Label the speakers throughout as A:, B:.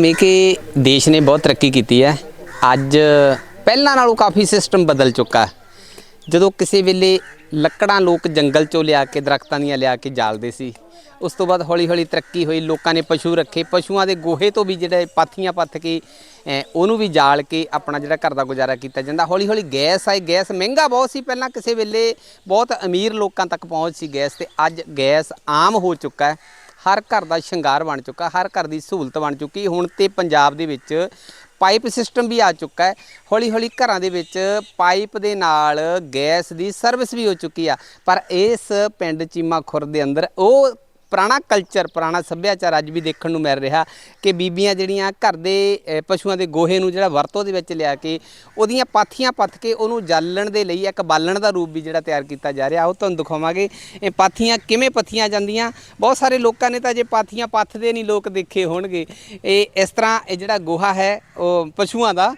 A: ਜਿਵੇਂ ਕਿ ਦੇਸ਼ ਨੇ ਬਹੁਤ ਤਰੱਕੀ ਕੀਤੀ ਹੈ। ਅੱਜ ਪਹਿਲਾਂ ਨਾਲੋਂ ਕਾਫੀ ਸਿਸਟਮ ਬਦਲ ਚੁੱਕਾ ਹੈ। ਜਦੋਂ ਕਿਸੇ ਵੇਲੇ ਲੱਕੜਾਂ ਲੋਕ ਜੰਗਲ ਚੋਂ ਲਿਆ ਕੇ, ਦਰਖਤਾਂ ਦੀਆਂ ਲਿਆ ਕੇ ਜਾਲਦੇ ਸੀ, ਉਸ ਤੋਂ ਬਾਅਦ ਹੌਲੀ ਹੌਲੀ ਤਰੱਕੀ ਹੋਈ, ਲੋਕਾਂ ਨੇ ਪਸ਼ੂ ਰੱਖੇ, ਪਸ਼ੂਆਂ ਦੇ ਗੋਹੇ ਤੋਂ ਵੀ ਜਿਹੜੇ ਪਾਥੀਆਂ ਪੱਥ ਕੇ ਉਹਨੂੰ ਵੀ ਜਾਲ ਕੇ ਆਪਣਾ ਜਿਹੜਾ ਘਰ ਦਾ ਗੁਜ਼ਾਰਾ ਕੀਤਾ ਜਾਂਦਾ। ਹੌਲੀ ਹੌਲੀ ਗੈਸ ਆਈ, ਗੈਸ ਮਹਿੰਗਾ ਬਹੁਤ ਸੀ, ਪਹਿਲਾਂ ਕਿਸੇ ਵੇਲੇ ਬਹੁਤ ਅਮੀਰ ਲੋਕਾਂ ਤੱਕ ਪਹੁੰਚ ਸੀ ਗੈਸ ਤੇ, ਅੱਜ ਗੈਸ ਆਮ ਹੋ ਚੁੱਕਾ ਹੈ। ਹਰ ਘਰ ਦਾ ਸ਼ਿੰਗਾਰ ਬਣ ਚੁੱਕਾ, ਹਰ ਘਰ ਦੀ ਸਹੂਲਤ ਬਣ ਚੁੱਕੀ। ਹੁਣ ਤੇ ਪੰਜਾਬ ਦੇ ਵਿੱਚ ਪਾਈਪ ਸਿਸਟਮ ਵੀ ਆ ਚੁੱਕਾ ਹੈ। ਹੌਲੀ ਹੌਲੀ ਘਰਾਂ ਦੇ ਵਿੱਚ ਪਾਈਪ ਦੇ ਨਾਲ ਗੈਸ ਦੀ ਸਰਵਿਸ ਵੀ ਹੋ ਚੁੱਕੀ ਆ। ਪਰ ਇਸ ਪਿੰਡ ਚੀਮਾ ਖੁਰ ਦੇ ਅੰਦਰ ਉਹ ਪੁਰਾਣਾ ਕਲਚਰ ਪੁਰਾਣਾ ਸੱਭਿਆਚਾਰ ਅੱਜ ਵੀ ਦੇਖਣ ਨੂੰ ਮਿਲ ਰਿਹਾ ਕਿ ਬੀਬੀਆਂ ਜਿਹੜੀਆਂ ਘਰ ਦੇ ਪਸ਼ੂਆਂ ਦੇ ਗੋਹੇ ਨੂੰ ਜਿਹੜਾ ਵਰਤੋਂ ਦੇ ਵਿੱਚ ਲਿਆ ਕੇ ਉਹਦੀਆਂ ਪਾਥੀਆਂ ਪੱਥ ਕੇ ਉਹਨੂੰ ਜਾਲਣ ਦੇ ਲਈ, ਇੱਕ ਬਾਲਣ ਦਾ ਰੂਪ ਵੀ ਜਿਹੜਾ ਤਿਆਰ ਕੀਤਾ ਜਾ ਰਿਹਾ, ਉਹ ਤੁਹਾਨੂੰ ਦਿਖਾਵਾਂਗੇ। ਇਹ ਪਾਥੀਆਂ ਕਿਵੇਂ ਪੱਥੀਆਂ ਜਾਂਦੀਆਂ? ਬਹੁਤ ਸਾਰੇ ਲੋਕਾਂ ਨੇ ਤਾਂ ਜੇ ਪਾਥੀਆਂ ਪੱਥਦੇ ਨਹੀਂ ਲੋਕ ਦੇਖੇ ਹੋਣਗੇ। ਇਹ ਇਸ ਤਰ੍ਹਾਂ ਇਹ ਜਿਹੜਾ ਗੋਹਾ ਹੈ, ਉਹ ਪਸ਼ੂਆਂ ਦਾ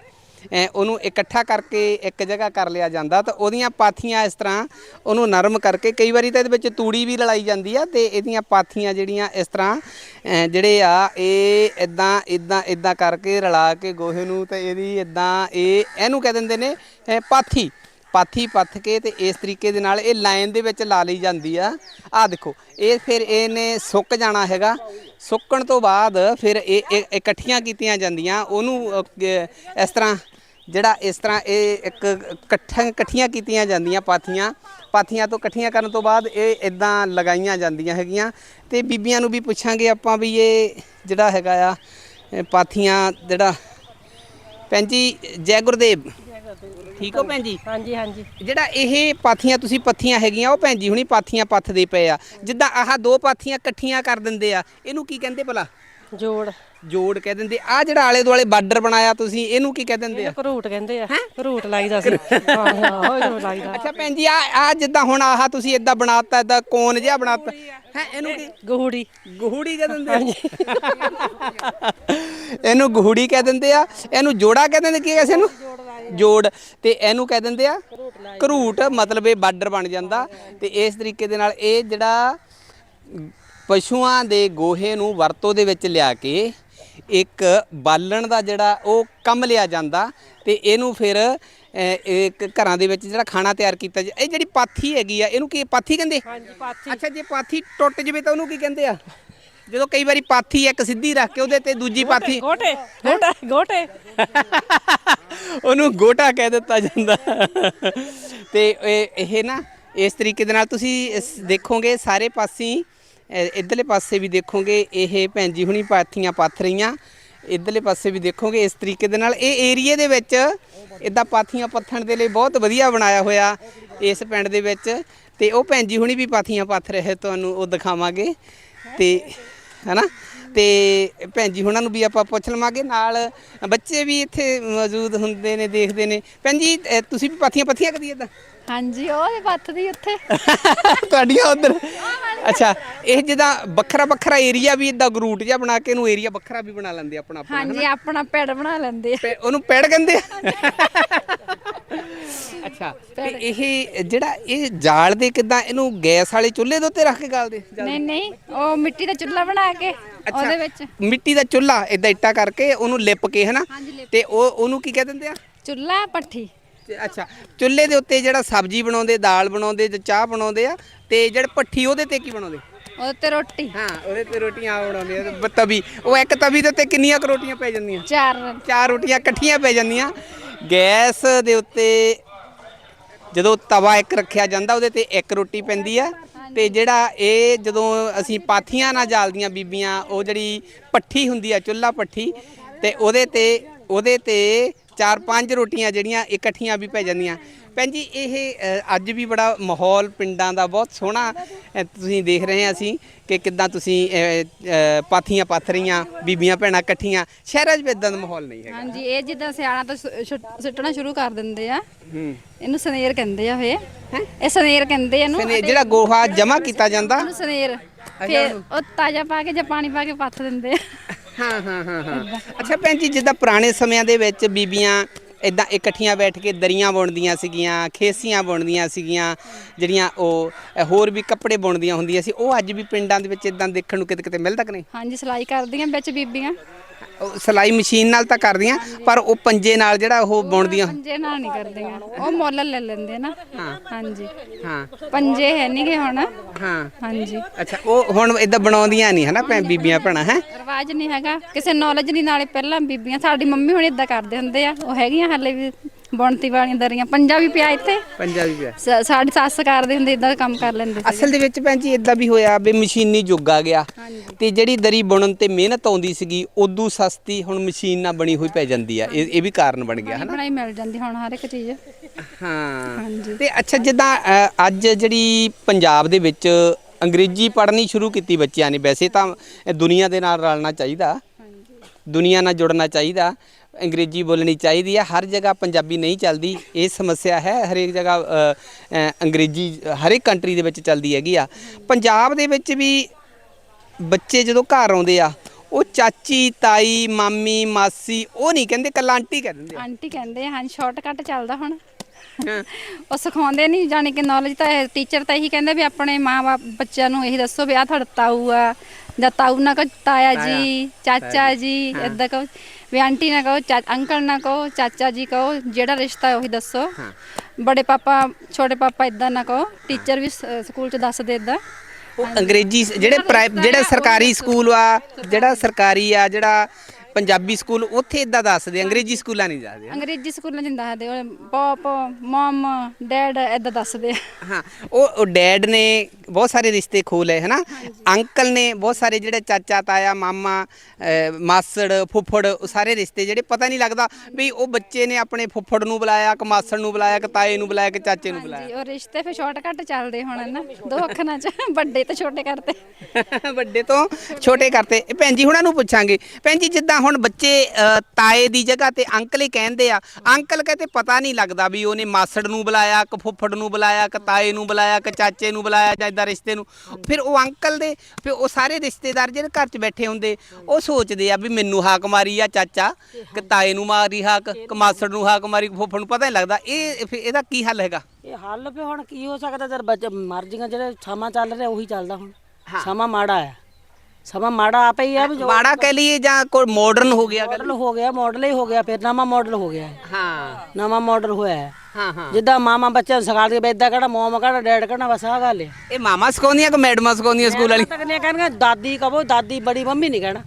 A: ਉਹਨੂੰ ਇਕੱਠਾ ਕਰਕੇ ਇੱਕ ਜਗ੍ਹਾ ਕਰ ਲਿਆ ਜਾਂਦਾ ਤਾਂ ਉਹਦੀਆਂ ਪਾਥੀਆਂ ਇਸ ਤਰ੍ਹਾਂ ਉਹਨੂੰ ਨਰਮ ਕਰਕੇ ਕਈ ਵਾਰੀ ਤਾਂ ਇਹਦੇ ਵਿੱਚ ਤੂੜੀ ਵੀ ਰਲਾਈ ਜਾਂਦੀ ਆ ਤੇ ਇਹਦੀਆਂ ਪਾਥੀਆਂ ਜਿਹੜੀਆਂ ਇਸ ਤਰ੍ਹਾਂ ਜਿਹੜੇ ਆ ਇਹ ਇਦਾਂ ਇਦਾਂ ਇਦਾਂ ਕਰਕੇ ਰਲਾ ਕੇ ਗੋਹੇ ਨੂੰ ਤੇ ਇਹਦੀ ਇਦਾਂ ਇਹ ਇਹਨੂੰ ਕਹਿ ਦਿੰਦੇ ਨੇ ਪਾਥੀ ਪਾਥੀ ਪੱਥ ਕੇ ਤੇ ਇਸ ਤਰੀਕੇ ਦੇ ਨਾਲ ਇਹ ਲਾਈਨ ਦੇ ਵਿੱਚ ਲਾ ਲਈ ਜਾਂਦੀ ਆ। ਆ ਦੇਖੋ, ਇਹ ਫਿਰ ਇਹਨੇ ਸੁੱਕ ਜਾਣਾ ਹੈਗਾ। ਸੁੱਕਣ ਤੋਂ ਬਾਅਦ ਫਿਰ ਇਹ ਇਕੱਠੀਆਂ ਕੀਤੀਆਂ ਜਾਂਦੀਆਂ, ਉਹਨੂੰ ਇਸ ਤਰ੍ਹਾਂ ਜਿਹੜਾ ਇਸ ਤਰ੍ਹਾਂ ਇਹ ਇੱਕ ਇਕੱਠਾ ਇਕੱਠੀਆਂ ਕੀਤੀਆਂ ਜਾਂਦੀਆਂ ਪਾਥੀਆਂ ਪਾਥੀਆਂ ਤੋਂ ਇਕੱਠੀਆਂ ਕਰਨ ਤੋਂ ਬਾਅਦ ਇਹ ਇਦਾਂ ਲਗਾਈਆਂ ਜਾਂਦੀਆਂ ਹੈਗੀਆਂ। ਤੇ ਬੀਬੀਆਂ ਨੂੰ ਵੀ ਪੁੱਛਾਂਗੇ ਆਪਾਂ ਵੀ ਇਹ ਜਿਹੜਾ ਹੈਗਾ ਆ ਪਾਥੀਆਂ ਜਿਹੜਾ ਭੈਣ ਜੀ ਜੈ ਗੁਰਦੇਵ। ਠੀਕ ਹੋ ਭੈਣ ਜੀ?
B: ਹਾਂਜੀ ਹਾਂਜੀ।
A: ਜਿਹੜਾ ਇਹ ਪਾਥੀਆਂ ਤੁਸੀਂ ਪੱਥੀਆਂ ਹੈਗੀਆਂ ਉਹ ਭੈਣ ਜੀ ਹੁਣੀ ਪਾਥੀਆਂ ਪੱਥਦੇ ਪਏ ਆ। ਜਿੱਦਾਂ ਆਹ ਦੋ ਪਾਥੀਆਂ ਇਕੱਠੀਆਂ ਕਰ ਦਿੰਦੇ ਆ ਇਹਨੂੰ ਕੀ ਕਹਿੰਦੇ ਭਲਾ?
B: ਜੋੜ।
A: ਜੋੜ ਕਹਿ ਦਿੰਦੇ। ਆ ਜਿਹੜਾ ਆਲੇ ਦੁਆਲੇ ਬਾਰਡਰ ਬਣਾਇਆ ਤੁਸੀਂ ਇਹਨੂੰ ਕੀ ਕਹਿ ਦਿੰਦੇ ਆ?
B: ਘਰੂਟ ਕਹਿੰਦੇ ਆ। ਘਰੂਟ ਲਾਈਦਾ ਸੀ। ਹਾਂ ਹਾਂ ਉਹ ਜੋ ਲਾਈਦਾ।
A: ਅੱਛਾ ਭੈਣ ਜੀ ਆ ਆ ਜਿੱਦਾਂ ਹੁਣ ਆਹ ਤੁਸੀਂ ਇਦਾਂ ਬਣਾਤਾ ਇਦਾਂ ਕੋਨ ਜਿਹਾ ਬਣਾਤਾ। ਹੈ ਇਹਨੂੰ ਕੀ?
B: ਗਹੂੜੀ
A: ਗਹੂੜੀ ਕਹਿ ਦਿੰਦੇ ਆ? ਇਹਨੂੰ ਗਹੂੜੀ ਕਹਿ ਦਿੰਦੇ ਆ। ਇਹਨੂੰ ਜੋੜਾ ਕਹਿ ਦਿੰਦੇ ਕੀ ਕਿਸੇ ਨੂੰ ਜੋੜ ਤੇ ਇਹਨੂੰ ਕਹਿ ਦਿੰਦੇ ਆ। ਘਰੂਟ ਮਤਲਬ ਇਹ ਬਾਰਡਰ ਬਣ ਜਾਂਦਾ। ਤੇ ਇਸ ਤਰੀਕੇ ਦੇ ਨਾਲ ਇਹ ਜਿਹੜਾ ਪਸ਼ੂਆਂ ਦੇ ਗੋਹੇ ਨੂੰ ਵਰਤੋਂ ਦੇ ਵਿੱਚ ਲਿਆ ਕੇ ਇੱਕ ਬਾਲਣ ਦਾ ਜਿਹੜਾ ਉਹ ਕੰਮ ਲਿਆ ਜਾਂਦਾ ਤੇ ਇਹਨੂੰ ਫਿਰ ਇੱਕ ਘਰਾਂ ਦੇ ਵਿੱਚ ਜਿਹੜਾ ਖਾਣਾ ਤਿਆਰ ਕੀਤਾ ਜਾ ਇਹ ਜਿਹੜੀ ਪਾਥੀ ਹੈਗੀ ਆ ਇਹਨੂੰ ਕੀ ਪਾਥੀ ਕਹਿੰਦੇ?
B: ਹਾਂਜੀ ਪਾਥੀ।
A: ਅੱਛਾ ਜੇ ਪਾਥੀ ਟੁੱਟ ਜਵੇ ਤਾਂ ਉਹਨੂੰ ਕੀ ਕਹਿੰਦੇ ਆ? ਜਦੋਂ ਕਈ ਵਾਰੀ ਪਾਥੀ ਇੱਕ ਸਿੱਧੀ ਰੱਖ ਕੇ ਉਹਦੇ ਤੇ ਦੂਜੀ ਪਾਥੀ
B: ਗੋਟੇ ਗੋਟਾ ਗੋਟੇ।
A: ਉਹਨੂੰ ਗੋਟਾ ਕਹਿ ਦਿੱਤਾ ਜਾਂਦਾ। ਤੇ ਇਹ ਇਹ ਨਾ ਇਸ ਤਰੀਕੇ ਦੇ ਨਾਲ ਤੁਸੀਂ ਦੇਖੋਗੇ ਸਾਰੇ ਪਾਸੇ ਇਧਰਲੇ ਪਾਸੇ ਵੀ ਦੇਖੋਗੇ, ਇਹ ਭੈਣ ਜੀ ਹੁਣੀ ਪਾਥੀਆਂ ਪੱਥ ਰਹੀਆਂ। ਇਧਰਲੇ ਪਾਸੇ ਵੀ ਦੇਖੋਗੇ, ਇਸ ਤਰੀਕੇ ਦੇ ਨਾਲ ਇਹ ਏਰੀਏ ਦੇ ਵਿੱਚ ਇਦਾਂ ਪਾਥੀਆਂ ਪੱਥਣ ਦੇ ਲਈ ਬਹੁਤ ਵਧੀਆ ਬਣਾਇਆ ਹੋਇਆ ਇਸ ਪਿੰਡ ਦੇ ਵਿੱਚ। ਤੇ ਉਹ ਭੈਣ ਜੀ ਹੁਣੀ ਵੀ ਪਾਥੀਆਂ ਪੱਥ ਰਹੇ, ਤੁਹਾਨੂੰ ਉਹ ਦਿਖਾਵਾਂਗੇ। ਤੇ ਹਨਾ? ਤੇ ਭੈਣ ਜੀ ਹੁਣਾਂ ਨੂੰ ਵੀ ਆਪਾਂ ਪੁੱਛ ਲਵਾਂਗੇ। ਨਾਲ ਬੱਚੇ ਵੀ ਇੱਥੇ ਮੌਜੂਦ ਹੁੰਦੇ ਨੇ, ਦੇਖਦੇ ਨੇ। ਭੈਣ ਜੀ ਤੁਸੀਂ ਵੀ ਪਾਥੀਆਂ ਪੱਥੀਆਂ ਕਦੀ ਇਦਾਂ?
C: ਹਾਂਜੀ ਉਹ ਤੇ ਪੱਥਦੀ ਉੱਥੇ।
A: ਤੁਹਾਡੀਆਂ ਉਧਰ? ਅੱਛਾ ਇਹ ਜਿੱਦਾਂ ਵੱਖਰਾ ਵੱਖਰਾ ਏਰੀਆ ਵੀ ਇਦਾਂ ਗਰੂਟ ਜਿਹਾ ਬਣਾ ਕੇ ਇਹਨੂੰ ਏਰੀਆ ਵੱਖਰਾ ਵੀ ਬਣਾ ਲੈਂਦੇ ਆਪਣਾ ਆਪਣਾ
C: ਹਾਂਜੀ ਆਪਣਾ ਪੈੜ ਬਣਾ ਲੈਂਦੇ ਆ।
A: ਪੈ- ਉਹਨੂੰ ਪੈੜ ਕਹਿੰਦੇ ਆ? ਅੱਛਾ ਤੇ ਇਹ ਜਿਹੜਾ ਇਹ ਜਾਲ ਦੇ ਕਿਦਾਂ ਇਹਨੂੰ ਗੈਸ ਵਾਲੇ ਚੁੱਲ੍ਹੇ ਦੇ ਉੱਤੇ ਰੱਖ ਕੇ ਗਾਲਦੇ?
C: ਨਹੀਂ ਨਹੀਂ ਉਹ ਮਿੱਟੀ ਦਾ ਚੁੱਲ੍ਹਾ ਬਣਾ ਕੇ ਉਹਦੇ ਵਿੱਚ।
A: ਮਿੱਟੀ ਦਾ ਚੁੱਲ੍ਹਾ ਇਦਾਂ ਇੱਟਾਂ ਕਰਕੇ ਉਹਨੂੰ ਲਿਪ ਕੇ ਹਨਾ?
C: ਹਾਂਜੀ, ਲਿਪ
A: ਤੇ ਉਹ ਉਹਨੂੰ ਕੀ ਕਹਿ ਦਿੰਦੇ ਆ?
C: ਚੁੱਲ੍ਹਾ ਪੱਠੀ।
A: ਤੇ ਅੱਛਾ ਚੁੱਲ੍ਹੇ ਦੇ ਉੱਤੇ ਜਿਹੜਾ ਸਬਜ਼ੀ ਬਣਾਉਂਦੇ ਦਾਲ ਬਣਾਉਂਦੇ ਤੇ ਚਾਹ ਬਣਾਉਂਦੇ ਆ ਤੇ ਜਿਹੜੇ ਪੱਠੀ ਉਹਦੇ ਤੇ ਕੀ ਬਣਾਉਂਦੇ?
C: ਉਹਦੇ ਤੇ ਰੋਟੀ।
A: ਹਾਂ ਉਹਦੇ ਤੇ ਰੋਟੀਆਂ ਬਣਾਉਂਦੇ ਆ ਤੇ ਤਵੀ ਉਹ ਇੱਕ ਤਵੀ ਦੇ ਉੱਤੇ ਕਿੰਨੀਆਂ ਕੁ ਰੋਟੀਆਂ ਪੈ ਜਾਂਦੀਆਂ?
C: ਚਾਰ।
A: ਚਾਰ ਰੋਟੀਆਂ ਇਕੱਠੀਆਂ ਪੈ ਜਾਂਦੀਆਂ। ਗੈਸ ਦੇ ਉੱਤੇ ਜਦੋਂ ਤਵਾ ਇੱਕ ਰੱਖਿਆ ਜਾਂਦਾ ਉਹਦੇ ਤੇ ਇੱਕ ਰੋਟੀ ਪੈਂਦੀ ਆ। ਤੇ ਜਿਹੜਾ ਇਹ ਜਦੋਂ ਅਸੀਂ ਪਾਥੀਆਂ ਨਾਲ ਜਾਲਦੀਆਂ ਬੀਬੀਆਂ ਉਹ ਜਿਹੜੀ ਪੱਠੀ ਹੁੰਦੀ ਆ ਚੁੱਲ੍ਹਾ ਪੱਠੀ ਤੇ ਉਹਦੇ ਤੇ ਉਹਦੇ ਤੇ ਚਾਰ ਪੰਜ ਰੋਟੀਆਂ ਜਿਹੜੀਆਂ ਇਕੱਠੀਆਂ ਵੀ ਪੈ ਜਾਂਦੀਆਂ। ਭੈਣ ਜੀ ਇਹ ਅੱਜ ਵੀ ਬੜਾ ਮਾਹੌਲ ਪਿੰਡਾਂ ਦਾ ਬਹੁਤ ਸੋਹਣਾ ਤੁਸੀਂ ਦੇਖ ਰਹੇ ਆ ਅਸੀਂ ਕਿ ਕਿੱਦਾਂ ਤੁਸੀਂ ਪਾਥੀਆਂ ਪੱਥ ਰਹੀਆਂ ਬੀਬੀਆਂ ਭੈਣਾਂ ਇਕੱਠੀਆਂ। ਸ਼ਹਿਰਾਂ 'ਚ ਇਦਾਂ ਦਾ ਮਾਹੌਲ ਨਹੀਂ ਹੈਗਾ।
C: ਹਾਂਜੀ ਇਹ ਜਿੱਦਾਂ ਸਿਆਣਾ ਤੋਂ ਸੁੱਟਣਾ ਸ਼ੁਰੂ ਕਰ ਦਿੰਦੇ ਆ। ਇਹਨੂੰ ਸਨੇਰ ਕਹਿੰਦੇ ਆ ਇਹ ਇਹ ਸਨੇਰ ਕਹਿੰਦੇ ਆ ਇਹਨੂੰ।
A: ਜਿਹੜਾ ਗੋਹਾ ਜਮਾ ਕੀਤਾ ਜਾਂਦਾ।
C: ਇਹਨੂੰ ਸਨੇਰ। ਫਿਰ ਉਹ ਤਾਜ਼ਾ ਪਾ ਕੇ ਜਾਂ ਪਾਣੀ ਪਾ ਕੇ ਪੱਥ ਦਿੰਦੇ ਆ।
A: ਹਾਂ ਹਾਂ ਹਾਂ ਹਾਂ। ਅੱਛਾ ਭੈਣ ਜੀ ਜਿੱਦਾਂ ਪੁਰਾਣੇ ਸਮਿਆਂ ਦੇ ਵਿੱਚ ਬੀਬੀਆਂ ਇਦਾਂ ਇਕੱਠੀਆਂ ਬੈਠ ਕੇ ਦਰੀਆਂ ਬੁਣਦੀਆਂ ਸੀਗੀਆਂ ਖੇਸੀਆਂ ਬੁਣਦੀਆਂ ਸੀਗੀਆਂ ਜਿਹੜੀਆਂ ਉਹ ਹੋਰ ਵੀ ਕੱਪੜੇ ਬੁਣਦੀਆਂ ਹੁੰਦੀਆਂ ਸੀ ਉਹ ਅੱਜ ਵੀ ਪਿੰਡਾਂ ਦੇ ਵਿੱਚ ਇਦਾਂ ਦੇਖਣ ਨੂੰ ਕਿਤੇ ਕਿਤੇ ਮਿਲਦਾ ਕਿ ਨਹੀਂ?
C: ਹਾਂਜੀ ਸਿਲਾਈ ਕਰਦੀਆਂ ਵਿੱਚ ਬੀਬੀਆਂ।
A: ਉਹ ਸਿਲਾਈ ਮਸ਼ੀਨ ਨਾਲ ਤਾਂ ਕਰਦੀਆਂ ਪਰ ਉਹ ਪੰਜੇ ਨਾਲ ਜਿਹੜਾ ਉਹ ਬੁਣਦੀਆਂ।
C: ਪੰਜੇ ਨਾਲ ਨਹੀਂ ਕਰਦੀਆਂ। ਉਹ ਮੁੱਲ ਲੈ ਲੈਂਦੇ ਨਾ।
A: ਹਾਂ।
C: ਹਾਂਜੀ।
A: ਹਾਂ।
C: ਪੰਜੇ ਹੈ ਨਹੀਂਗੇ ਹੁਣ।
A: ਹਾਂ।
C: ਹਾਂਜੀ।
A: ਅੱਛਾ ਉਹ ਹੁਣ ਇਦਾਂ ਬਣਾਉਂਦੀਆਂ ਨਹੀਂ ਹਨਾ ਭੈਣ ਬੀਬੀਆਂ ਭੈਣਾਂ ਹੈ?
C: ਰਿਵਾਜ ਨਹੀਂ ਹੈਗਾ। ਕਿਸੇ ਨੌਲੇਜ ਨਹੀਂ ਨਾਲੇ ਪਹਿਲਾਂ ਬੀਬੀਆਂ ਸਾਡੀ ਮੰਮੀ ਹੁਣ ਇਦਾਂ ਕਰਦੇ ਹੁੰਦੇ ਆ। ਉਹ ਹੈਗੀਆਂ ਹਾਲੇ ਵੀ। ਬੁਣਤੀ ਵਾਲੀਆਂ ਦਰੀਆਂ ਪੰਜਾ ਵੀ ਪਿਆ ਇੱਥੇ।
A: ਪੰਜਾਬੀ ਪਿਆ।
C: ਸ- ਸਾਡੀ ਸੱਸ ਕਰਦੇ ਹੁੰਦੇ ਇਦਾਂ ਕੰਮ ਕਰ ਲੈਂਦੇ ਸੀ
A: ਅਸਲ ਦੇ ਵਿੱਚ ਭੈਣ ਜੀ ਇਦਾਂ ਵੀ ਹੋਇਆ ਵੀ ਮਸ਼ੀਨੀ ਯੁੱਗ ਆ ਗਿਆ।
C: ਹਾਂਜੀ।
A: ਤੇ ਜਿਹੜੀ ਦਰੀ ਬੁਣਨ ਤੇ ਮਿਹਨਤ ਆਉਂਦੀ ਸੀਗੀ ਉਦੋਂ ਸਸਤੀ ਹੁਣ ਮਸ਼ੀਨ ਨਾਲ ਬਣੀ ਹੋਈ ਪੈ ਜਾਂਦੀ ਆ। ਇਹ ਇਹ ਵੀ ਕਾਰਨ ਬਣ ਗਿਆ ਹਨਾ?
C: ਬਣਾਈ ਮਿਲ ਜਾਂਦੀ ਹੁਣ ਹਰ ਇੱਕ ਚੀਜ਼।
A: ਹਾਂ।
C: ਹਾਂਜੀ।
A: ਤੇ ਅੱਛਾ ਜਿੱਦਾਂ ਅ, ਅੱਜ ਜਿਹੜੀ ਪੰਜਾਬ ਦੇ ਵਿੱਚ ਅੰਗਰੇਜ਼ੀ ਪੜ੍ਹਨੀ ਸ਼ੁਰੂ ਕੀਤੀ ਬੱਚਿਆਂ ਨੇ ਵੈਸੇ ਤਾਂ ਇਹ ਦੁਨੀਆ ਦੇ ਨਾਲ ਰਲਣਾ ਚਾਹੀਦਾ। ਦੁਨੀਆ ਨਾਲ ਜੁੜਨਾ ਚਾਹੀਦਾ। ਅੰਗਰੇਜ਼ੀ ਬੋਲਣੀ ਚਾਹੀਦੀ ਹੈ। ਹਰ ਜਗ੍ਹਾ ਪੰਜਾਬੀ ਨਹੀਂ ਚੱਲਦੀ। ਇਹ ਸਮੱਸਿਆ ਹੈ। ਹਰੇਕ ਜਗ੍ਹਾ ਅੰਗਰੇਜ਼ੀ ਹਰੇਕ ਕੰਟਰੀ ਦੇ ਵਿੱਚ ਚੱਲਦੀ ਹੈਗੀ ਆ। ਪੰਜਾਬ ਦੇ ਵਿੱਚ ਵੀ ਬੱਚੇ ਜਦੋਂ ਘਰ ਆਉਂਦੇ ਆ ਉਹ ਚਾਚੀ ਤਾਈ ਮਾਮੀ ਮਾਸੀ ਉਹ ਨਹੀਂ ਕਹਿੰਦੇ ਕੱਲਾ ਆਂਟੀ ਕਹਿ ਦਿੰਦੇ ਆ।
C: ਆਂਟੀ ਕਹਿੰਦੇ ਹਾਂ ਸ਼ਾਰਟਕਟ ਚੱਲਦਾ ਹੁਣ। ਉਹ ਸਿਖਾਉਂਦੇ ਨਹੀਂ ਜਾਣੀ ਕਿ ਨੌਲੇਜ ਤਾਂ ਟੀਚਰ ਤਾਂ ਇਹੀ ਕਹਿੰਦੇ ਵੀ ਆਪਣੇ ਮਾਂ-ਬਾਪ ਬੱਚਿਆਂ ਨੂੰ ਇਹੀ ਦੱਸੋ ਵੀ ਆ ਤੁਹਾਡਾ ਤਾਊ ਆ। ਜਾਂ ਤਾਊ ਨਾ ਕਹੋ ਤਾਇਆ ਜੀ ਚਾਚਾ ਜੀ। ਇਦਾਂ ਕਹੋ। ਵੀ ਆਂਟੀ ਨਾ ਕਹੋ ਚਾ ਅੰਕਲ ਨਾ ਕਹੋ ਚਾਚਾ ਜੀ ਕਹੋ ਜਿਹੜਾ ਰਿਸ਼ਤਾ ਹੈ ਉਹੀ ਦੱਸੋ। ਬੜੇ ਪਾਪਾ ਛੋਟੇ ਪਾਪਾ ਇਦਾਂ ਨਾ ਕਹੋ ਟੀਚਰ ਵੀ ਸ- ਸਕੂਲ 'ਚ ਦੱਸਦੇ ਇਦਾਂ
A: ਉਹ ਅੰਗਰੇਜ਼ੀ ਸ- ਜਿਹੜੇ ਪ੍ਰਾਈ- ਜਿਹੜੇ ਸਰਕਾਰੀ ਸਕੂਲ ਆ ਜਿਹੜਾ ਸਰਕਾਰੀ ਆ ਜਿਹੜਾ ਪੰਜਾਬੀ ਸਕੂਲ ਉੱਥੇ ਇਦਾਂ ਦੱਸਦੇ ਅੰਗਰੇਜ਼ੀ ਸਕੂਲਾਂ ਨਹੀਂ ਦੱਸਦੇ।
C: ਅੰਗਰੇਜ਼ੀ ਸਕੂਲਾਂ 'ਚ ਦੱਸਦੇ ਉਹ ਪਾਪ ਮਮ ਡੈਡ ਇਦਾਂ ਦੱਸਦੇ। ਆ
A: ਹਾਂ ਉਹ ਡੈਡ ਨੇ ਬਹੁਤ ਸਾਰੇ ਰਿਸ਼ਤੇ ਖੋਲੇ ਹਨਾ? ਅੰਕਲ ਨੇ ਬਹੁਤ ਸਾਰੇ ਜਿਹੜੇ ਚਾਚਾ ਤਾਇਆ ਮਾਮਾ ਮਾਸੜ ਫੁੱਫੜ ਉਹ ਸਾਰੇ ਰਿਸ਼ਤੇ ਜਿਹੜੇ ਪਤਾ ਨਹੀਂ ਲੱਗਦਾ ਵੀ ਉਹ ਬੱਚੇ ਨੇ ਆਪਣੇ ਫੁੱਫੜ ਨੂੰ ਬੁਲਾਇਆ ਕਿ ਮਾਸੜ ਨੂੰ ਬੁਲਾਇਆ ਕਿ ਤਾਏ ਨੂੰ ਬੁਲਾਇਆ ਕਿ ਚਾਚੇ ਨੂੰ
C: ਹਾਂਜੀ ਉਹ ਰਿਸ਼ਤੇ ਫਿਰ ਸ਼ਾਰਟਕਟ ਚੱਲਦੇ ਹੁਣ ਨਾ ਦੋ ਅੱਖਰਾਂ 'ਚ ਵੱਡੇ ਤੇ ਛੋਟੇ ਕਰਤੇ।
A: ਬੁਲਾਇਆ ਵੱਡੇ ਤੋਂ ਛੋਟੇ ਕਰਤੇ। ਭੈਣ ਜੀ ਹੁਣਾਂ ਨੂੰ ਪੁੱਛਾਂਗੇ। ਭੈਣ ਜੀ ਜਿੱਦਾਂ ਹੁਣ ਬੱਚੇ ਤਾਏ ਦੀ ਜਗ੍ਹਾ ਤੇ ਅੰਕਲ ਹੀ ਕਹਿੰਦੇ ਆ ਅੰਕਲ ਕਹਿੰਦੇ ਪਤਾ ਨਹੀਂ ਲੱਗਦਾ ਵੀ ਉਹਨੇ ਮਾਸੜ ਨੂੰ ਬੁਲਾਇਆ ਕਿ ਫੁੱਫੜ ਨੂੰ ਬੁਲਾਇਆ ਕਿ ਤਾਏ ਨੂੰ ਬੁਲਾਇਆ ਕਿ ਚਾਚੇ ਨੂੰ ਬੁਲਾਇਆ ਜਾਂ ਇਦਾਂ ਰਿਸ਼ਤੇ ਨੂੰ। ਫਿਰ ਉਹ ਅੰਕਲ ਦੇ ਫਿਰ ਉਹ ਸਾਰੇ ਰਿਸ਼ਤੇਦਾਰ ਜਿਹੜੇ ਘਰ 'ਚ ਬੈਠੇ ਹੁੰਦੇ ਉਹ ਸੋਚਦੇ ਆ ਵੀ ਮੈਨੂੰ ਹਾਕ ਮਾਰੀ ਆ ਚਾਚਾ ਕਿ ਤਾਏ ਨੂੰ ਮਾਰੀ ਹਾਕ ਕਿ ਮਾਸੜ ਨੂੰ ਹਾਕ ਮਾਰੀ ਫੁੱਫੜ ਨੂੰ ਪਤਾ ਨਹੀਂ ਲੱਗਦਾ। ਇਹ ਫਿਰ ਇਹਦਾ ਕੀ ਹੱਲ ਹੈਗਾ?
D: ਇਹ ਹੱਲ ਵੀ ਹੁਣ ਕੀ ਹੋ ਸਕਦਾ ਜਦ ਬੱਚੇ ਮਰਜ਼ੀਆਂ ਜਿਹੜੇ ਸਮਾਂ ਚੱਲ ਰਿਹਾ ਉਹੀ ਚੱਲਦਾ ਹੁਣ। ਸਮਾਂ ਮਾੜਾ ਆ ਸਮਾਂ ਮਾੜਾ ਆਪੇ ਹੀ ਆ ਵੀ ਜੋ
A: ਮਾੜਾ ਕਹਿ ਲਈਏ ਜਾਂ ਕੋਈ ਮਾਡਰਨ ਹੋ ਗਿਆ
D: ਮਾਡਲ ਹੋ ਗਿਆ ਮਾਡਲ ਹੀ ਹੋ ਗਿਆ ਫਿਰ ਨਵਾਂ ਮਾਡਲ ਹੋ ਗਿਆ। ਹੈ।
A: ਹਾਂ
D: ਨਵਾਂ ਮਾਡਲ ਹੋਇਆ ਹੈ।
A: ਹਾਂ ਹਾਂ।
D: ਜਿੱਦਾਂ ਮਾਮਾ ਬੱਚਿਆਂ ਨੂੰ ਸਿਖਾਉਂਦੇ ਵੀ ਏਦਾਂ ਕਹਿਣਾ ਮੋਮ ਕਹਿਣਾ ਡੈਡ ਕਹਿਣਾ ਬਸ ਆਹ ਗੱਲ ਹੈ।
A: ਇਹ ਮਾਮਾ ਸਿਖਾਉਂਦੀਆਂ ਕਿ ਮੈਡਮਾਂ ਸਿਖਾਉਂਦੀਆਂ ਸਕੂਲ ਵਾਲੀ?
D: ਤੱਕ ਨੇ ਕਹਿਣਗੇ ਦਾਦੀ ਕਹੋ ਦਾਦੀ ਬੜੀ ਮੰਮੀ ਨਹੀਂ ਕਹਿਣਾ।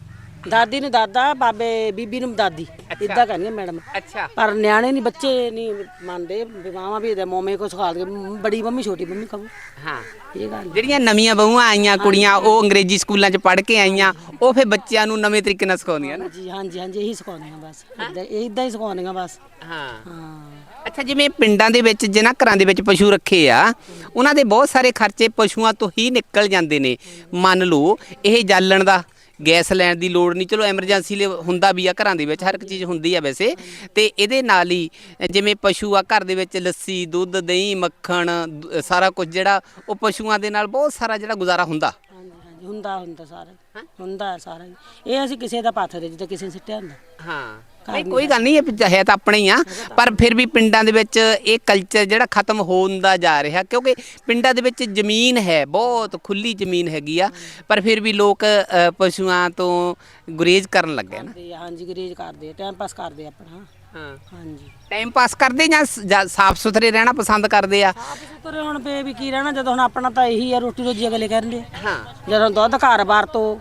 D: ਦਾਦੀ ਨੂੰ ਦਾਦਾ ਬਾਬੇ ਬੀਬੀ ਨੂੰ ਦਾਦੀ। ਇਦਾਂ ਕਹਿੰਦੀਆਂ ਮੈਡਮ।
A: ਅੱਛਾ।
D: ਪਰ ਨਿਆਣੇ ਨਹੀਂ ਬੱਚੇ ਨਹੀਂ ਮੰਨਦੇ ਵੀ ਮਾਮਾ ਵੀ ਇਹਦੇ ਮੋਮੇ ਕੋ ਸਿਖਾ ਦੇ ਬੜੀ ਮੰਮੀ ਛੋਟੀ ਮੰਮੀ ਕਹੋ।
A: ਹਾਂ।
D: ਇਹ ਗੱਲ।
A: ਜਿਹੜੀਆਂ ਨਵੀਆਂ ਬਹੂਆਂ ਆਈਆਂ ਕੁੜੀਆਂ ਉਹ ਅੰਗਰੇਜ਼ੀ ਸਕੂਲਾਂ 'ਚ ਪੜ੍ਹ ਕੇ ਆਈਆਂ ਉਹ ਫਿਰ ਬੱਚਿਆਂ ਨੂੰ ਨਵੇਂ ਤਰੀਕੇ ਨਾਲ ਸਿਖਾਉਂਦੀਆਂ ਨਾ।
D: ਹਾਂਜੀ ਹਾਂਜੀ ਹਾਂਜੀ ਇਹੀ ਸਿਖਾਉਂਦੀਆਂ ਬਸ। ਇਦਾਂ ਇਦਾਂ ਹੀ ਸਿਖਾਉਂਦੀਆਂ ਬਸ।
A: ਹਾਂ।
D: ਹਾਂ।
A: ਅੱਛਾ ਜਿਵੇਂ ਪਿੰਡਾਂ ਦੇ ਵਿੱਚ ਜਿਨ੍ਹਾਂ ਘਰਾਂ ਦੇ ਵਿੱਚ ਪਸ਼ੂ ਰੱਖੇ ਆ ਉਹਨਾਂ ਦੇ ਬਹੁਤ ਸਾਰੇ ਖਰਚੇ ਪਸ਼ੂਆਂ ਤੋਂ ਹੀ ਨਿਕਲ ਜਾਂਦੇ ਨੇ। ਮੰਨ ਲਓ ਇਹ ਜਾਲਣ ਦਾ ਗੈਸ ਲੈਣ ਦੀ ਲੋੜ ਨਹੀਂ। ਚਲੋ ਐਮਰਜੈਂਸੀ ਲਈ ਹੁੰਦਾ ਵੀ ਆ ਘਰਾਂ ਦੇ ਵਿੱਚ ਹਰ ਇੱਕ ਚੀਜ਼ ਹੁੰਦੀ ਆ ਵੈਸੇ। ਤੇ ਇਹਦੇ ਨਾਲ ਹੀ ਜਿਵੇਂ ਪਸ਼ੂ ਆ ਘਰ ਦੇ ਵਿੱਚ ਲੱਸੀ ਦੁੱਧ ਦਹੀਂ ਮੱਖਣ ਦ- ਸਾਰਾ ਕੁਝ ਜਿਹੜਾ ਉਹ ਪਸ਼ੂਆਂ ਦੇ ਨਾਲ ਬਹੁਤ ਸਾਰਾ ਜਿਹੜਾ ਗੁਜ਼ਾਰਾ ਹੁੰਦਾ।
D: ਹਾਂਜੀ ਹਾਂਜੀ ਹੁੰਦਾ ਹੁੰਦਾ ਸਾਰਾ। ਹੁੰਦਾ ਹੈ ਸਾਰਾ। ਹੀ। ਇਹ ਅਸੀਂ ਕਿਸੇ ਦਾ ਪਾਥ ਦੇ ਜਿੱਦਾਂ ਕਿਸੇ ਨੇ ਸਿੱਟਿਆ ਹੁੰਦਾ।
A: ਹਾਂ। ਨਹੀਂ ਕੋਈ ਗੱਲ ਨਹੀਂ ਇਹ ਹੈ ਤਾਂ ਆਪਣੇ ਹੀ ਆ। ਪਰ ਫਿਰ ਵੀ ਪਿੰਡਾਂ ਦੇ ਵਿੱਚ ਇਹ ਕਲਚਰ ਜਿਹੜਾ ਖਤਮ ਹੁੰਦਾ ਜਾ ਰਿਹਾ ਕਿਉਂਕਿ ਪਿੰਡਾਂ ਦੇ ਵਿੱਚ ਜ਼ਮੀਨ ਹੈ ਬਹੁਤ ਖੁੱਲੀ ਜ਼ਮੀਨ ਹੈਗੀ ਆ। ਪਰ ਫਿਰ ਵੀ ਲੋਕ ਅ, ਪਸ਼ੂਆਂ ਤੋਂ ਗੁਰੇਜ਼ ਕਰਨ ਲੱਗੇ ਨਾ।
D: ਤੇ ਹਾਂਜੀ ਗਰੇਜ ਕਰਦੇ ਟਾਈਮ ਪਾਸ ਕਰਦੇ ਆਪਣਾ।
A: ਹਾਂ।
D: ਹਾਂਜੀ।
A: ਟਾਈਮ ਪਾਸ ਕਰਦੇ ਜਾਂ ਸ- ਜਾਂ ਸਾਫ਼ ਸੁਥਰੇ ਰਹਿਣਾ ਪਸੰਦ ਕਰਦੇ ਆ?
D: ਆਪ ਸੁਤਰੇ ਹੁਣ ਵੀ ਕੀ ਰਹਿਣਾ ਜਦੋਂ ਹੁਣ ਆਪਣਾ ਤਾਂ ਇਹੀ ਆ ਰੋਟੀ ਰੋਜੀ ਅਗਲੇ ਕਰਨਦੇ
A: ਹਾਂ।
D: ਜਦੋਂ ਦੁੱਧ ਘਰ ਬਾਰ ਤੋਂ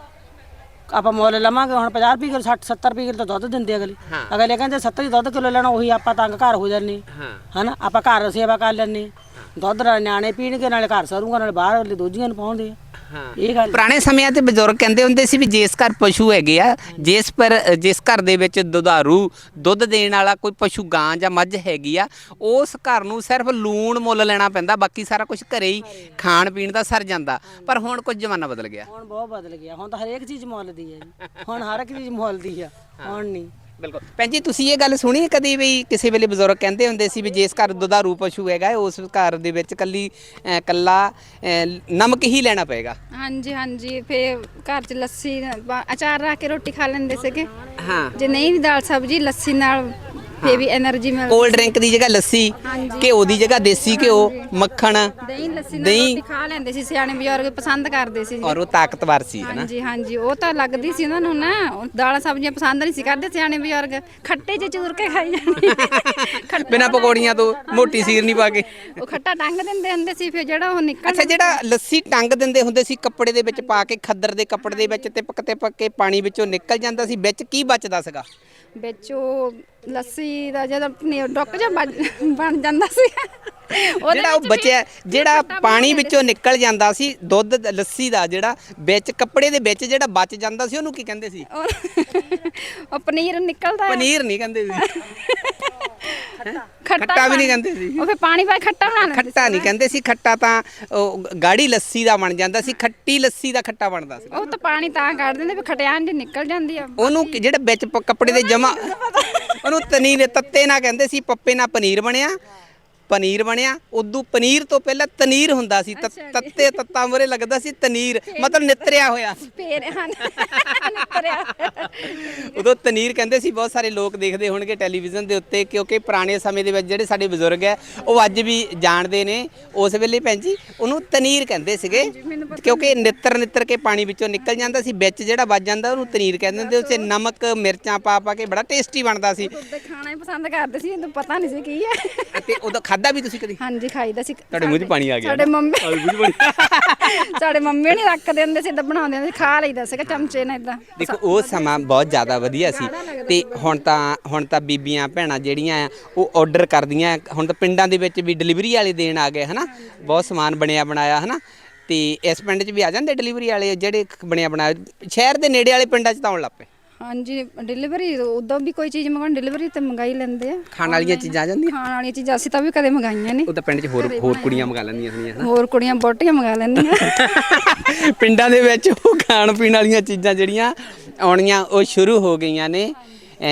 D: ਆਪਾਂ ਮੁੱਲ ਲਵਾਂਗੇ ਹੁਣ 50 ਰੁਪਏ ਕਿਲੋ 60 70 ਰੁਪਏ ਕਿਲੋ ਤਾਂ ਦੁੱਧ ਦਿੰਦੇ ਅਗਲੇ। ਅਗਲੇ ਕਹਿੰਦੇ 70 ਹੀ ਦੁੱਧ ਕਿਲੋ ਲੈਣਾ ਉਹੀ ਆਪਾਂ ਤੰਗ ਘਰ ਹੋ ਜਾਂਦੇ।
A: ਹਾਂ।
D: ਹਨਾ? ਆਪਾਂ ਘਰ ਸੇਵਾ ਕਰ ਲੈਂਦੇ। ਦੁੱਧ ਨਾਲ ਨਿਆਣੇ ਪੀਣਗੇ ਨਾਲੇ ਘਰ ਸਰੂਗਾ ਨਾਲੇ ਬਾਹਰ ਅਗਲੇ ਦੋਜੀਆਂ ਨੂੰ ਪਾਉਂਦੇ ਆ।
A: ਹਾਂ।
D: ਇਹ ਗੱਲ।
A: ਪੁਰਾਣੇ ਸਮਿਆਂ ਤੇ ਬਜ਼ੁਰਗ ਕਹਿੰਦੇ ਹੁੰਦੇ ਸੀ ਵੀ ਜਿਸ ਘਰ ਪਸ਼ੂ ਹੈਗੇ ਆ ਜਿਸ ਪਰ ਜਿਸ ਘਰ ਦੇ ਵਿੱਚ ਦੁਧਾਰੂ ਦੁੱਧ ਦੇਣ ਵਾਲਾ ਕੋਈ ਪਸ਼ੂ ਗਾਂ ਜਾਂ ਮੱਝ ਹੈਗੀ ਆ ਉਸ ਘਰ ਨੂੰ ਸਿਰਫ ਲੂਣ ਮੁੱਲ ਲੈਣਾ ਪੈਂਦਾ ਬਾਕੀ ਸਾਰਾ ਕੁਝ ਘਰੇ ਹੀ ਖਾਣ ਪੀਣ ਦਾ ਸਰ ਜਾਂਦਾ। ਪਰ ਹੁਣ ਕੁਝ ਜ਼ਮਾਨਾ ਬਦਲ ਗਿਆ।
D: ਹੁਣ ਬਹੁਤ ਬਦਲ ਗਿਆ ਹੁਣ ਤਾਂ ਹਰੇਕ ਚੀਜ਼ ਮੁੱਲ ਦੀ ਹੈ ਜੀ। ਹੁਣ ਹਰ ਇੱਕ ਚੀਜ਼ ਮੁੱਲ ਦੀ ਆ ਹੁਣ ਨਹੀਂ।
A: ਬਿਲਕੁਲ। ਭੈਣ ਜੀ ਤੁਸੀਂ ਇਹ ਗੱਲ ਸੁਣੀ ਕਦੀ ਵੀ ਕਿਸੇ ਵੇਲੇ ਬਜ਼ੁਰਗ ਕਹਿੰਦੇ ਹੁੰਦੇ ਸੀ ਵੀ ਜਿਸ ਘਰ ਦੁਧਾਰੂ ਪਸ਼ੂ ਹੈਗਾ ਉਸ ਘਰ ਦੇ ਵਿੱਚ ਕੱਲੀ ਅਹ, ਕੱਲਾ ਨਮਕ ਹੀ ਲੈਣਾ ਪਏਗਾ?
C: ਹਾਂਜੀ ਹਾਂਜੀ ਫੇਰ ਘਰ 'ਚ ਲੱਸੀ ਅਚਾਰ ਰੱਖ ਕੇ ਰੋਟੀ ਖਾ ਲੈਂਦੇ ਸੀਗੇ।
A: ਹਾਂ।
C: ਜੇ ਨਹੀਂ ਦਾਲ ਸਬਜੀ ਲੱਸੀ ਨਾਲ ਫੇ ਵੀ એનર્ਜੀ ਮਿਲਦੀ
A: ਕੋਲਡ ਡਰਿੰਕ ਦੀ ਜਗ੍ਹਾ ਲੱਸੀ ਘਿਓ ਦੀ ਜਗ੍ਹਾ ਦੇਸੀ ਘਿਓ ਮੱਖਣ
C: ਦਹੀਂ ਲੱਸੀ ਨਾਲ ਰੋਟੀ ਖਾ ਲੈਂਦੇ ਸੀ ਸਿਆਣੇ ਬਜ਼ੁਰਗ ਪਸੰਦ ਕਰਦੇ ਸੀ।
A: ਔਰ ਉਹ ਤਾਕਤਵਰ ਸੀ ਹੈ ਨਾ
C: ਹਾਂਜੀ ਹਾਂਜੀ। ਉਹ ਤਾਂ ਲੱਗਦੀ ਸੀ ਉਹਨਾਂ ਨੂੰ ਨਾ ਦਾਲਾਂ ਸਬਜ਼ੀਆਂ ਪਸੰਦ ਨਹੀਂ ਸੀ ਕਰਦੇ ਸਿਆਣੇ ਬਜ਼ੁਰਗ ਖੱਟੇ ਚ ਚੂਰ ਕੇ ਖਾਈ ਜਾਂਦੇ।
A: ਬਿਨਾ ਪਕੌੜੀਆਂ ਤੋਂ ਮੋਟੀ ਸੀਰ ਨਹੀਂ ਪਾ ਕੇ।
C: ਉਹ ਖੱਟਾ ਟੰਗ ਦਿੰਦੇ ਹੁੰਦੇ ਸੀ ਫਿਰ ਜਿਹੜਾ ਉਹ ਨਿਕਲ
A: ਅੱਛਾ ਜਿਹੜਾ ਲੱਸੀ ਟੰਗ ਦਿੰਦੇ ਹੁੰਦੇ ਸੀ ਕੱਪੜੇ ਦੇ ਵਿੱਚ ਪਾ ਕੇ ਖੱਦਰ ਦੇ ਕੱਪੜੇ ਦੇ ਵਿੱਚ ਤੇ ਪੱਕਤੇ ਪੱਕੇ ਪਾਣੀ ਵਿੱਚੋਂ ਨਿਕਲ ਜਾਂਦਾ ਸੀ ਵਿੱਚ ਕੀ ਬਚਦਾ ਸੀਗਾ?
C: ਵਿੱਚ ਉਹ ਲੱਸੀ ਦਾ ਜਦੋਂ ਪਨੀਰ ਡੁੱਕ ਜਾ ਬਣ ਜਾਂਦਾ ਸੀ। ਉਹਦੇ
A: ਜਿਹੜਾ ਉਹ
C: ਵਿੱਚ ਵੀ
A: ਬਚਿਆ ਜਿਹੜਾ
C: ਖੱਟਾ
A: ਪਾਣੀ ਵਿੱਚੋਂ ਨਿਕਲ ਜਾਂਦਾ ਸੀ ਦੁੱਧ ਦ- ਲੱਸੀ ਦਾ ਜਿਹੜਾ ਵਿੱਚ ਕੱਪੜੇ ਦੇ ਵਿੱਚ ਜਿਹੜਾ ਬਚ ਜਾਂਦਾ ਸੀ ਉਹਨੂੰ ਕੀ ਕਹਿੰਦੇ ਸੀ?
C: ਉਹ- ਉਹ ਪਨੀਰ ਨਿਕਲਦਾ ਹੈ।
A: ਪਨੀਰ ਨਹੀਂ ਕਹਿੰਦੇ ਸੀ।
C: ਖੱਟਾ।
A: ਖੱਟਾ ਵੀ ਨਹੀਂ ਕਹਿੰਦੇ ਸੀ।
C: ਉਹ ਫਿਰ ਪਾਣੀ ਪਾ ਕੇ ਖੱਟਾ ਬਣਾ ਲੈਂਦੇ
A: ਖੱਟਾ ਨਹੀਂ ਕਹਿੰਦੇ ਸੀ ਖੱਟਾ ਤਾਂ ਉਹ ਗਾੜੀ ਲੱਸੀ ਦਾ ਬਣ ਜਾਂਦਾ ਸੀ ਖੱਟੀ ਲੱਸੀ ਦਾ ਖੱਟਾ ਬਣਦਾ ਸੀ।
C: ਉਹ ਤਾਂ ਪਾਣੀ ਤਾਂ ਕੱਢ ਦਿੰਦੇ ਵੀ ਖਟਿਆਣ ਦੀ ਨਿਕਲ ਜਾਂਦੀ ਆ।
A: ਉਹਨੂੰ ਕਿ- ਜਿਹੜਾ ਵਿੱਚ ਪ- ਕੱਪੜੇ ਦੇ ਜਮਾ ਉਹਨੂੰ ਤਨੀਰ ਤੱਤੇ ਨਾ ਕਹਿੰਦੇ ਸੀ ਪੱਪੇ ਨਾਲ ਪਨੀਰ ਬਣਿਆ। ਪਨੀਰ ਬਣਿਆ ਉਦੋਂ ਪਨੀਰ ਤੋਂ ਪਹਿਲਾਂ ਤਨੀਰ ਹੁੰਦਾ ਸੀ ਤੱਤੇ ਤੱਤਾ ਮੂਹਰੇ ਲੱਗਦਾ ਸੀ ਤਨੀਰ ਮਤਲਬ ਨਿਤਰਿਆ ਹੋਇਆ।
C: ਫੇਰ ਹਨ ਨਿਕਰਿਆ
A: ਉਦੋਂ ਤਨੀਰ ਕਹਿੰਦੇ ਸੀ ਬਹੁਤ ਸਾਰੇ ਲੋਕ ਦੇਖਦੇ ਹੋਣਗੇ ਟੈਲੀਵਿਜ਼ਨ ਦੇ ਉੱਤੇ ਕਿਉਂਕਿ ਪੁਰਾਣੇ ਸਮੇਂ ਦੇ ਵਿੱਚ ਜਿਹੜੇ ਸਾਡੇ ਬਜ਼ੁਰਗ ਹੈ ਉਹ ਅੱਜ ਵੀ ਜਾਣਦੇ ਨੇ ਉਸ ਵੇਲੇ ਭੈਣ ਜੀ ਉਹਨੂੰ ਤਨੀਰ ਕਹਿੰਦੇ ਸੀਗੇ ਕਿਉਂਕਿ ਨਿੱਤਰ ਨਿੱਤਰ ਕੇ ਪਾਣੀ ਵਿੱਚੋਂ ਨਿਕਲ ਜਾਂਦਾ ਸੀ ਵਿੱਚ ਜਿਹੜਾ ਵੱਜ ਜਾਂਦਾ ਉਹਨੂੰ ਤਨੀਰ ਕਹਿੰਦੇ ਹੁੰਦੇ ਉਸੇ ਨਮਕ ਮਿਰਚਾਂ ਪਾ ਪਾ ਕੇ ਬੜਾ ਟੇਸਟੀ ਬਣਦਾ ਸੀ।
C: ਖਾਣਾ ਹੀ ਪਸੰਦ ਕਰਦੇ ਸੀ ਇਹਨੂੰ ਪਤਾ ਨਹੀਂ ਸੀ ਕੀ ਹੈ।
A: ਤੇ ਉਦੋਂ ਖਾਦਾ ਵੀ ਤੁਸੀਂ ਕਦੀ?
C: ਹਾਂਜੀ ਖਾਈਦਾ ਸੀ।
A: ਤੁਹਾਡੇ ਮੂੰਹ 'ਚ ਪਾਣੀ ਆ ਗਿਆ
C: ਸਾਡੇ
A: ਨਾ?
C: ਮੰਮੀ ਸਾਡੇ ਮੰਮੀ ਨਹੀਂ ਰੱਖਦੇ ਹੁੰਦੇ ਸੀ ਤਾਂ ਬਣਾਉਂਦੇ ਹੁੰਦੇ ਸੀ ਖਾ ਲਈਦਾ ਸੀਗਾ ਚਮਚੇ ਨਾਲ ਇਦਾਂ
A: ਦੇਖੋ ਉਹ ਸਮਾਂ ਬਹੁਤ ਜ਼ਿਆਦਾ ਵਧੀਆ ਸੀ। ਤੇ ਹੁਣ ਤਾਂ ਹੁਣ ਤਾਂ ਬੀਬੀਆਂ ਭੈਣਾਂ ਜਿਹੜੀਆਂ ਆ ਉਹ ਆਰਡਰ ਕਰਦੀਆਂ। ਹੁਣ ਤਾਂ ਪਿੰਡਾਂ ਦੇ ਵਿੱਚ ਵੀ ਡਿਲੀਵਰੀ ਵਾਲੇ ਦੇਣ ਆ ਗਏ ਹਨਾ? ਬਹੁਤ ਸਮਾਨ ਬਣਿਆ ਬਣਾਇਆ ਹਨਾ? ਤੇ ਇਸ ਪਿੰਡ 'ਚ ਵੀ ਆ ਜਾਂਦੇ ਡਿਲੀਵਰੀ ਵਾਲੇ ਜਿਹੜੇ ਬਣਿਆ ਬਣਾਇਆ? ਸ਼ਹਿਰ ਦੇ ਨੇੜੇ ਵਾਲੇ ਪਿੰਡਾਂ 'ਚ ਤਾਂ ਆਉਣ ਲੱਗ ਪਏ।
C: ਹਾਂਜੀ ਡਿਲੀਵਰੀ ਉਦੋਂ ਵੀ ਕੋਈ ਚੀਜ਼ ਮੰਗਾਉਣ ਡਿਲੀਵਰੀ ਤੇ ਮੰਗਾਈ ਲੈਂਦੇ ਆ।
A: ਖਾਣ ਵਾਲੀਆਂ ਚੀਜ਼ਾਂ ਆ ਜਾਂਦੀਆਂ?
C: ਖਾਣ ਵਾਲੀਆਂ ਚੀਜ਼ਾਂ ਅਸੀਂ ਤਾਂ ਵੀ ਕਦੇ ਮੰਗਾਈਆਂ ਨਹੀਂ
A: ਉਹ ਤਾਂ ਪਿੰਡ 'ਚ ਹੋਰ ਹੋਰ ਕੁੜੀਆਂ ਮੰਗਾ ਲੈਂਦੀਆਂ ਹੁੰਦੀਆਂ ਹਨਾ।
C: ਹੋਰ ਕੁੜੀਆਂ ਬੋਟੀਆਂ ਮੰਗਾ ਲੈਂਦੀਆਂ।
A: ਪਿੰਡਾਂ ਦੇ ਵਿੱਚ ਉਹ ਖਾਣ ਪੀਣ ਵਾਲੀਆਂ ਚੀਜ਼ਾਂ ਜਿਹੜੀਆਂ ਆਉਣੀਆਂ ਉਹ ਸ਼ੁਰੂ ਹੋ ਗਈਆਂ ਨੇ।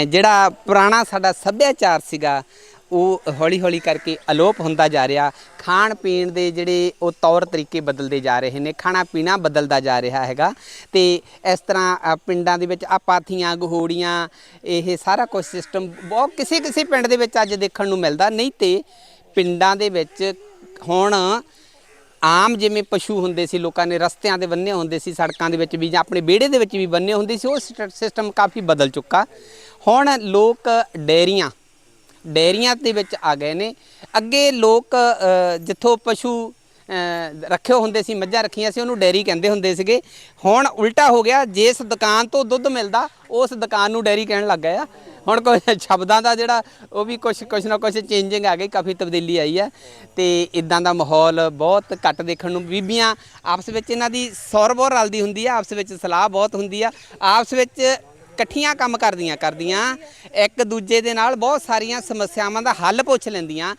A: ਜਿਹੜਾ ਪੁਰਾਣਾ ਸਾਡਾ ਸੱਭਿਆਚਾਰ ਸੀਗਾ ਉਹ ਹੌਲੀ ਹੌਲੀ ਕਰਕੇ ਅਲੋਪ ਹੁੰਦਾ ਜਾ ਰਿਹਾ। ਖਾਣ ਪੀਣ ਦੇ ਜਿਹੜੇ ਉਹ ਤੌਰ ਤਰੀਕੇ ਬਦਲਦੇ ਜਾ ਰਹੇ ਨੇ। ਖਾਣਾ ਪੀਣਾ ਬਦਲਦਾ ਜਾ ਰਿਹਾ ਹੈਗਾ। ਤੇ ਇਸ ਤਰ੍ਹਾਂ ਪਿੰਡਾਂ ਦੇ ਵਿੱਚ ਆਪਾਥੀਆਂ ਪਾਥੀਆਂ ਗਹੋੜੀਆਂ, ਇਹ ਸਾਰਾ ਕੁਝ ਸਿਸਟਮ ਬਹੁਤ ਕਿਸੇ ਕਿਸੇ ਪਿੰਡ ਦੇ ਵਿੱਚ ਅੱਜ ਦੇਖਣ ਨੂੰ ਮਿਲਦਾ। ਨਹੀਂ ਤੇ ਪਿੰਡਾਂ ਦੇ ਵਿੱਚ ਹੁਣ ਆਮ ਜਿਵੇਂ ਪਸ਼ੂ ਹੁੰਦੇ ਸੀ, ਲੋਕਾਂ ਨੇ ਰਸਤਿਆਂ ਦੇ ਬੰਨੇ ਹੁੰਦੇ ਸੀ, ਸੜਕਾਂ ਦੇ ਵਿੱਚ ਵੀ ਜਾਂ ਆਪਣੇ ਵਿਹੜੇ ਦੇ ਵਿੱਚ ਵੀ ਬੰਨੇ ਹੁੰਦੇ ਸੀ, ਉਹ ਸਿਸਟਮ ਕਾਫੀ ਬਦਲ ਚੁੱਕਾ। ਹੁਣ ਲੋਕ ਡੇਰੀਆਂ ਡੇਰੀਆਂ ਦੇ ਵਿੱਚ ਆ ਗਏ ਨੇ। ਅੱਗੇ ਲੋਕ ਜਿੱਥੋਂ ਪਸ਼ੂ ਅ, ਰੱਖੇ ਹੁੰਦੇ ਸੀ ਮੱਝਾਂ ਰੱਖੀਆਂ ਸੀ ਉਹਨੂੰ ਡੇਰੀ ਕਹਿੰਦੇ ਹੁੰਦੇ ਸੀਗੇ। ਹੁਣ ਉਲਟਾ ਹੋ ਗਿਆ ਜਿਸ ਦੁਕਾਨ ਤੋਂ ਦੁੱਧ ਮਿਲਦਾ ਉਸ ਦੁਕਾਨ ਨੂੰ ਡੇਰੀ ਕਹਿਣ ਲੱਗ ਗਏ ਆ। ਹੁਣ ਕੋਈ ਸ਼ਬਦਾਂ ਦਾ ਜਿਹੜਾ ਉਹ ਵੀ ਕੁਝ ਕੁਝ ਨਾ ਕੁਝ ਚੇਂਜਿੰਗ ਆ ਗਈ ਕਾਫੀ ਤਬਦੀਲੀ ਆਈ ਹੈ ਤੇ ਇਦਾਂ ਦਾ ਮਾਹੌਲ ਬਹੁਤ ਘੱਟ ਦੇਖਣ ਨੂੰ ਬੀਬੀਆਂ ਆਪਸ ਵਿੱਚ ਇਹਨਾਂ ਦੀ ਸੌਰ ਬਹੁਤ ਰਲਦੀ ਹੁੰਦੀ ਆ ਆਪਸ ਵਿੱਚ ਸਲਾਹ ਬਹੁਤ ਹੁੰਦੀ ਆ। ਆਪਸ ਵਿੱਚ ਇਕੱਠੀਆਂ ਕੰਮ ਕਰਦੀਆਂ ਕਰਦੀਆਂ। ਇੱਕ ਦੂਜੇ ਦੇ ਨਾਲ ਬਹੁਤ ਸਾਰੀਆਂ ਸਮੱਸਿਆਵਾਂ ਦਾ ਹੱਲ ਪੁੱਛ ਲੈਂਦੀਆਂ।